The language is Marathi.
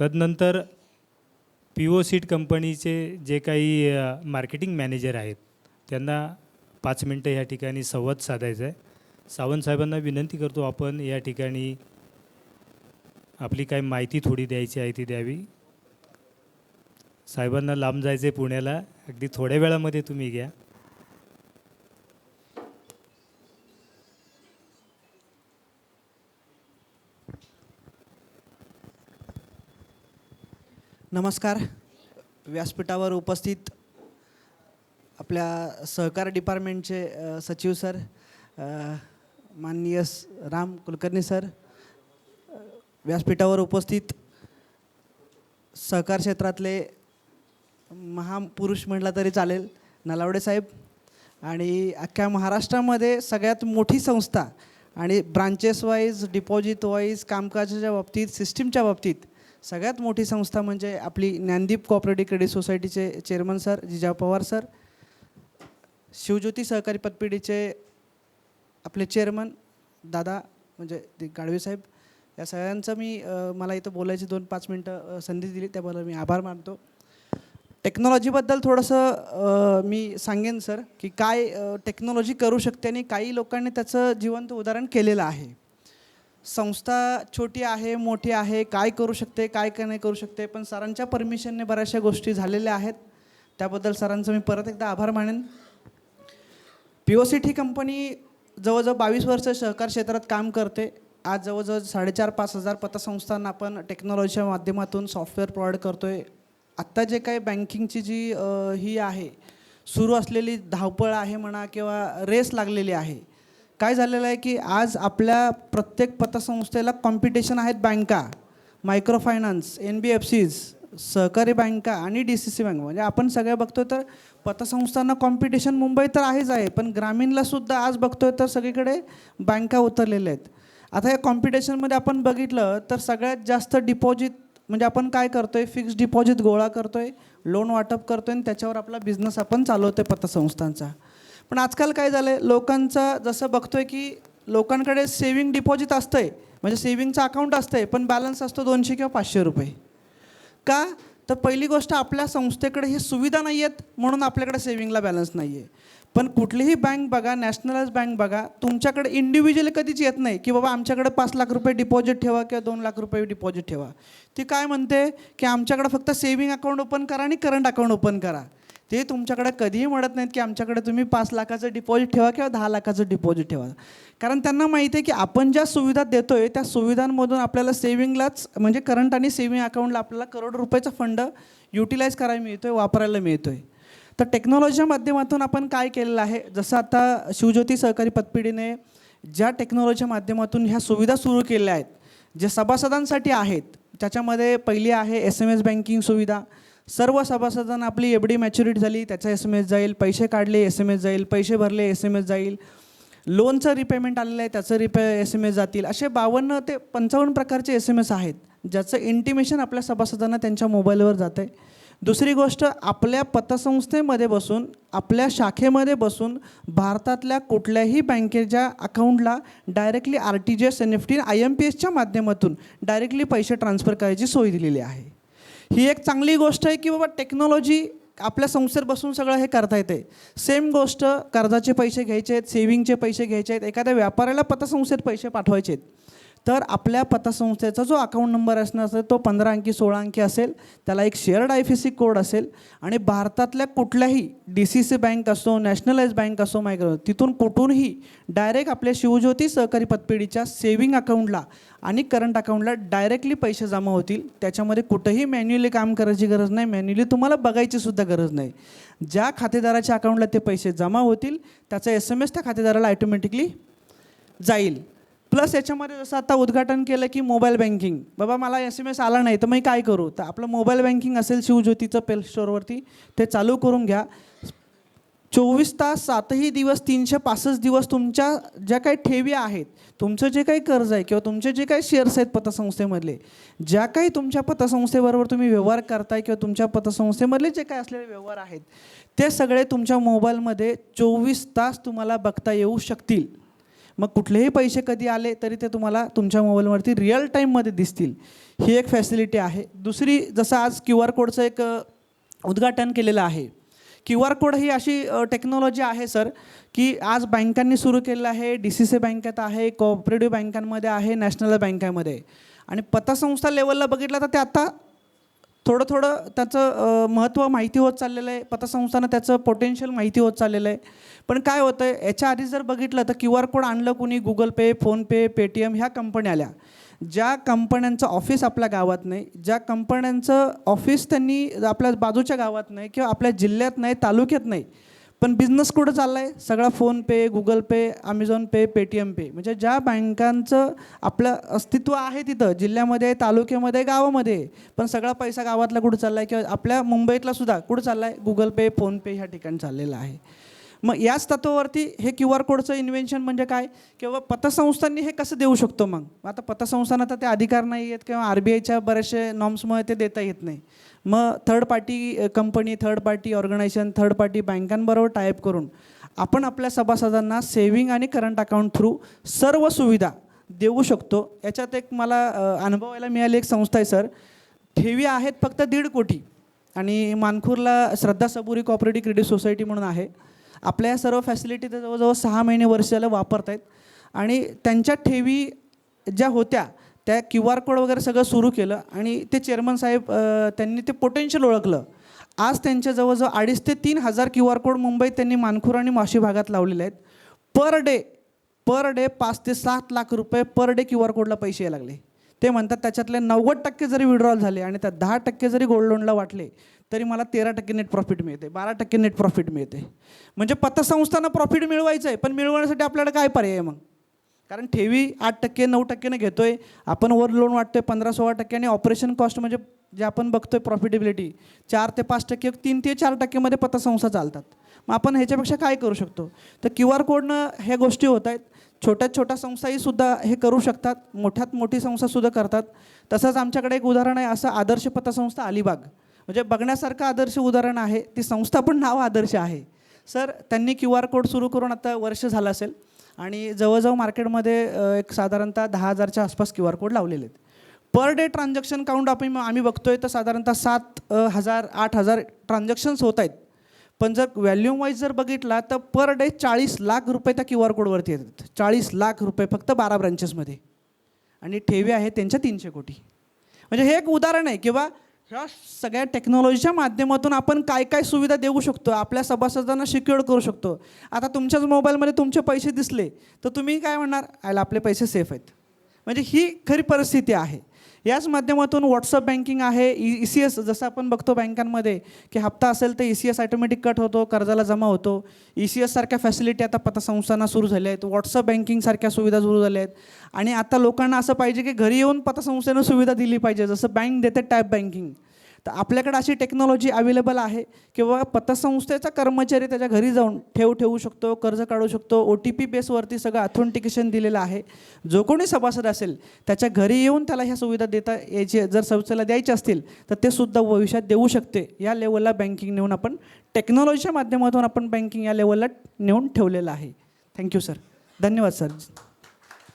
तदनंतर पी ओ सीट कंपनीचे जे काही मार्केटिंग मॅनेजर आहेत त्यांना पाच मिनटं या ठिकाणी संवाद साधायचा आहे. सावंत साहेबांना विनंती करतो आपण या ठिकाणी आपली काय माहिती थोडी द्यायची आहे ती द्यावी. साहेबांना लांब जायचं आहे पुण्याला अगदी थोड्या वेळामध्ये तुम्ही घ्या. नमस्कार. व्यासपीठावर उपस्थित आपल्या सहकार डिपार्टमेंटचे सचिव सर माननीय राम कुलकर्णी सर व्यासपीठावर उपस्थित सहकार क्षेत्रातले महापुरुष म्हटला तरी चालेल नलावडे साहेब. आणि अख्ख्या महाराष्ट्रामध्ये सगळ्यात मोठी संस्था आणि ब्रांचेस वाईज डिपॉझिट वाईज कामकाजाच्या बाबतीत सिस्टीमच्या बाबतीत सगळ्यात मोठी संस्था म्हणजे आपली ज्ञानदीप कॉपरेटिव्ह क्रेडिट सोसायटीचे chairman sir Jija Pawar sir Shivjyoti सहकारी पतपिढीचे आपले चेअरमन दादा म्हणजे ते गाडवे साहेब या सगळ्यांचं मी मला इथं बोलायची दोन पाच मिनटं संधी दिली त्याबद्दल मी आभार मानतो. टेक्नॉलॉजीबद्दल थोडंसं मी सांगेन सर की काय टेक्नॉलॉजी करू शकते आणि काही लोकांनी त्याचं जिवंत उदाहरण केलेलं आहे. संस्था छोटी आहे मोठी आहे काय करू शकते काय काय नाही करू शकते पण सरांच्या परमिशनने बऱ्याचशा गोष्टी झालेल्या आहेत. त्याबद्दल सरांचं मी परत एकदा आभार मानेन. P O C T company जवळजवळ बावीस वर्ष सहकार क्षेत्रात काम करते. आज जवळजवळ साडेचार पाच हजार पतसंस्थांना आपण टेक्नॉलॉजीच्या माध्यमातून सॉफ्टवेअर प्रोव्हाइड करतो आहे आत्ता जे काही बँकिंगची जी ही आहे सुरू असलेली धावपळ आहे म्हणा किंवा रेस लागलेली आहे काय झालेलं आहे की आज आपल्या प्रत्येक पतसंस्थेला कॉम्पिटिशन आहेत बँका micro finance N B F Cs सहकारी बँका आणि डी सी सी बँक म्हणजे आपण सगळे बघतो तर पतसंस्थांना कॉम्पिटिशन मुंबई तर आहेच आहे पण ग्रामीणला सुद्धा आज बघतोय तर सगळीकडे बँका उतरलेल्या आहेत. आता या कॉम्पिटिशनमध्ये आपण बघितलं तर सगळ्यात जास्त डिपॉझिट म्हणजे आपण काय करतोय? फिक्स डिपॉझिट गोळा करतोय लोन वाटप करतोय आणि त्याच्यावर आपला बिझनेस आपण चालवतोय पतसंस्थांचा. पण आजकाल काय झालं आहे लोकांचा जसं बघतोय की लोकांकडे सेविंग डिपॉझिट असतं आहे म्हणजे सेविंगचं अकाउंट आहे पण बॅलन्स असतो दोनशे किंवा पाचशे रुपये. का? तर पहिली गोष्ट आपल्या संस्थेकडे ही सुविधा नाही आहेत म्हणून आपल्याकडे सेविंगला बॅलन्स नाही आहे पण कुठलीही बँक बघा नॅशनलाइज बँक बघा तुमच्याकडे इंडिव्हिज्युअली कधीच येत नाही की बाबा आमच्याकडे पाच लाख रुपये डिपॉझिट ठेवा किंवा दोन लाख रुपये डिपॉझिट ठेवा. ती काय म्हणते? की आमच्याकडे फक्त सेविंग अकाउंट ओपन करा आणि करंट अकाउंट ओपन करा. ते तुमच्याकडे कधीही म्हणत नाहीत की आमच्याकडे तुम्ही पाच लाखाचं डिपॉझिट ठेवा किंवा दहा लाखाचं डिपॉझिट ठेवा. कारण त्यांना माहिती आहे की आपण ज्या सुविधा देतो आहे त्या सुविधांमधून आपल्याला सेविंगलाच म्हणजे करंट आणि सेविंग अकाउंटला आपल्याला करोड रुपयाचा फंड युटिलाइज करायला मिळतो आहे वापरायला मिळतो आहे तर टेक्नॉलॉजीच्या माध्यमातून आपण काय केलेलं आहे? जसं आता शिवज्योती सहकारी पतपिढीने ज्या टेक्नॉलॉजीच्या माध्यमातून ह्या सुविधा सुरू केल्या आहेत जे सभासदांसाठी आहेत त्याच्यामध्ये पहिली आहे एस एम एस बँकिंग सुविधा सर्व सभासदांना आपली एफ डी मॅच्युरिटी झाली त्याचा एस एम एस जाईल पैसे काढले एस एम एस जाईल पैसे भरले एस एम एस जाईल. लोनचं रिपेमेंट आलेलं आहे त्याचं रिपे एस एम एस जातील. असे बावन्न ते पंचावन्न प्रकारचे एस एम एस आहेत ज्याचं इंटिमेशन आपल्या सभासदांना त्यांच्या मोबाईलवर जातं आहे दुसरी गोष्ट आपल्या पतसंस्थेमध्ये बसून आपल्या शाखेमध्ये बसून भारतातल्या कुठल्याही बँकेच्या अकाउंटला directly R T G S N F T I M P एसच्या माध्यमातून डायरेक्टली पैसे ट्रान्सफर करायची सोय दिलेली आहे. ही एक चांगली गोष्ट आहे की बाबा टेक्नॉलॉजी आपल्या संस्थेत बसून सगळं हे करता येते. सेम गोष्ट कर्जाचे पैसे घ्यायचे आहेत सेविंगचे पैसे घ्यायचे आहेत एखाद्या व्यापाऱ्याला पतसंस्थेत पैसे पाठवायचे आहेत. तर आपल्या पतसंस्थेचा जो अकाउंट नंबर असणार असेल तो पंधरा अंकी सोळा अंकी असेल त्याला एक शेअर्ड आय सी कोड असेल आणि भारतातल्या कुठल्याही डी सी सी बँक असो नॅशनलाइज बँक असो मायक्रो तिथून कुठूनही डायरेक्ट आपल्या शिवज्योती सहकारी पतपेढीच्या सेविंग अकाउंटला आणि करंट अकाउंटला डायरेक्टली पैसे जमा होतील. त्याच्यामध्ये कुठंही मॅन्युअली काम करायची गरज नाही. मॅन्युअली तुम्हाला बघायची सुद्धा गरज नाही. ज्या खातेदाराच्या अकाउंटला ते पैसे जमा होतील त्याचा एस एम एस त्या खातेदाराला ॲटोमॅटिकली जाईल. प्लस याच्यामध्ये जसं आता उद्घाटन केलं की मोबाईल बँकिंग बाबा मला एस एम एस आला नाही तर मी काय करू? तर आपलं मोबाईल बँकिंग असेल शिवज्योतीचं प्ले स्टोअरवरती ते चालू करून घ्या. चोवीस तास सातही दिवस तीनशे पासष्ट दिवस तुमच्या ज्या काही ठेवी आहेत तुमचं जे काही कर्ज आहे किंवा तुमचे जे काही शेअर्स आहेत पतसंस्थेमधले ज्या काही तुमच्या पतसंस्थेबरोबर तुम्ही व्यवहार करताय किंवा तुमच्या पतसंस्थेमधले जे काही असलेले व्यवहार आहेत ते सगळे तुमच्या मोबाईलमध्ये चोवीस तास तुम्हाला बघता येऊ शकतील. मग कुठलेही पैसे कधी आले तरी ते तुम्हाला तुमच्या मोबाईलवरती रिअल टाईममध्ये दिसतील. ही एक फॅसिलिटी आहे. दुसरी जसं आज क्यू आर कोडचं एक उद्घाटन केलेलं आहे. क्यू आर कोड ही अशी टेक्नॉलॉजी आहे सर की आज बँकांनी सुरू केलेलं आहे. डी सी सी बँकेत आहे कोऑपरेटिव्ह बँकांमध्ये आहे नॅशनल बँकेमध्ये. आणि पतसंस्था लेवलला बघितलं तर ते आता थोडं थोडं त्याचं महत्त्व माहिती होत चाललेलं आहे. पतसंस्थांना त्याचं पोटेन्शियल माहिती होत चाललेलं आहे. पण काय होतं आहे याच्या आधी जर बघितलं तर क्यू आर कोड आणलं कुणी गुगल पे फोनपे पेटीएम ह्या कंपन्या आल्या. ज्या कंपन्यांचं ऑफिस आपल्या गावात नाही ज्या कंपन्यांचं ऑफिस त्यांनी आपल्या बाजूच्या गावात नाही किंवा आपल्या जिल्ह्यात नाही तालुक्यात नाही पण बिझनेस कुठं चालला आहे सगळा PhonePe Google Pay Amazon Pay Paytm pay म्हणजे ज्या बँकांचं आपलं अस्तित्व आहे तिथं जिल्ह्यामध्ये तालुक्यामध्ये गावामध्ये पण सगळा पैसा गावातला कुठं चालला आहे किंवा आपल्या मुंबईतला सुद्धा कुठं चालला आहे गुगल पे फोनपे ह्या ठिकाणी चाललेला आहे. मग याच तत्वावरती हे क्यू आर कोडचं इन्व्हेन्शन म्हणजे काय? किंवा पतसंस्थांनी हे कसं देऊ शकतो मग? आता पतसंस्थांना तर ते अधिकार नाही आहेत किंवा आर बी आयच्या बरेचसे नॉर्म्समुळे ते देता येत नाही. मग third party company third party organisation third party बँकांबरोबर type करून आपण आपल्या सभासदांना सेव्हिंग आणि करंट अकाउंट थ्रू सर्व सुविधा देऊ शकतो. याच्यात एक मला अनुभवायला मिळाली एक संस्था आहे सर. ठेवी आहेत फक्त दीड कोटी. आणि मानखूरला Shraddha Saburi cooperative credit society म्हणून आहे. आपल्या या सर्व फॅसिलिटी ते जवळजवळ सहा महिने वर्षाला वापरत आहेत आणि त्यांच्या ठेवी ज्या होत्या त्या क्यू आर कोड वगैरे सगळं सुरू केलं आणि ते चेअरमन साहेब त्यांनी ते पोटेन्शियल ओळखलं. आज त्यांच्या जवळजवळ अडीच ते तीन हजार क्यू आर कोड मुंबईत त्यांनी मानखुर आणि माशी भागात लावलेले आहेत. पर डे पर डे पाच ते सात लाख रुपये पर डे क्यू आर कोडला पैसे यायला लागले. ते म्हणतात त्याच्यातले नव्वद टक्के जरी विड्रॉल झाले आणि त्यात दहा टक्के जरी गोल्ड लोनला वाटले तरी मला तेरा टक्के नेट प्रॉफिट मिळते बारा टक्के नेट प्रॉफिट मिळते. म्हणजे पतसंस्थांना प्रॉफिट मिळवायचं आहे पण मिळवण्यासाठी आपल्याला काय पर्याय आहे मग? कारण ठेवी आठ टक्के नऊ टक्क्याने घेतोय आपण वर लोन वाटतोय पंधरा सोळा टक्के आणि ऑपरेशन कॉस्ट म्हणजे जे आपण बघतोय प्रॉफिटेबिलिटी चार ते पाच टक्के तीन ते चार टक्केमध्ये पतसंस्था चालतात. मग आपण ह्याच्यापेक्षा काय करू शकतो? तर क्यू आर कोडनं ह्या गोष्टी होत आहेत. छोट्यात छोट्या संस्थाही सुद्धा हे करू शकतात. मोठ्यात मोठी संस्थासुद्धा करतात. तसंच आमच्याकडे एक उदाहरण आहे असं आदर्श पतसंस्था अलिबाग. म्हणजे बघण्यासारखं आदर्श उदाहरण आहे. ती संस्था पण नाव आदर्श आहे. सर त्यांनी क्यू आर कोड सुरू करून आता वर्ष झालं असेल. आणि जवळजवळ मार्केटमध्ये एक साधारणतः दहा हजारच्या आसपास क्यू आर कोड लावलेले आहेत. पर डे ट्रान्झॅक्शन काउंट आपण आम्ही बघतोय तर साधारणतः सात हजार आठ हजार ट्रान्झॅक्शन्स होत आहेत. पण जर व्हॅल्यूम वाईज जर बघितला तर पर डे चाळीस लाख रुपये त्या क्यू आर कोडवरती येतात. चाळीस लाख रुपये फक्त बारा ब्रांचेसमध्ये आणि ठेवी आहे त्यांच्या तीनशे कोटी. म्हणजे हे एक उदाहरण आहे किंवा ह्या सगळ्या टेक्नॉलॉजीच्या माध्यमातून आपण काय काय सुविधा देऊ शकतो आपल्या सभासदांना सिक्युअर करू शकतो. आता तुमच्याच मोबाईलमध्ये तुमचे पैसे दिसले तर तुम्ही काय म्हणणार? आयला आपले पैसे सेफ आहेत. म्हणजे ही खरी परिस्थिती आहे. याच माध्यमातून व्हॉट्सअप बँकिंग आहे. ई ई सी एस जसं आपण बघतो बँकांमध्ये की हप्ता असेल तर E C S automatic cut होतो कर्जाला जमा होतो. ई सी एस सारख्या फॅसिलिटी आता पतसंस्थांना सुरू झाल्या आहेत. व्हॉट्सअप बँकिंगसारख्या सुविधा सुरू झाल्या आहेत. आणि आता लोकांना असं पाहिजे की घरी येऊन पतसंस्थेनं सुविधा दिली पाहिजे. जसं बँक देते टॅप बँकिंग तर आपल्याकडे अशी टेक्नॉलॉजी अवेलेबल आहे किंवा पतसंस्थेचा कर्मचारी त्याच्या घरी जाऊन ठेव ठेवू शकतो कर्ज काढू शकतो ओ टी पी बेसवरती सगळं ऑथेंटिकेशन दिलेलं आहे. जो कोणी सभासद असेल त्याच्या घरी येऊन त्याला ह्या सुविधा देता यायची जर संस्थेला द्यायची असतील तर ते सुद्धा भविष्यात देऊ शकते. या लेवलला बँकिंग नेऊन आपण टेक्नॉलॉजीच्या माध्यमातून आपण बँकिंग या लेवलला नेऊन ठेवलेलं आहे. थँक्यू सर धन्यवाद सर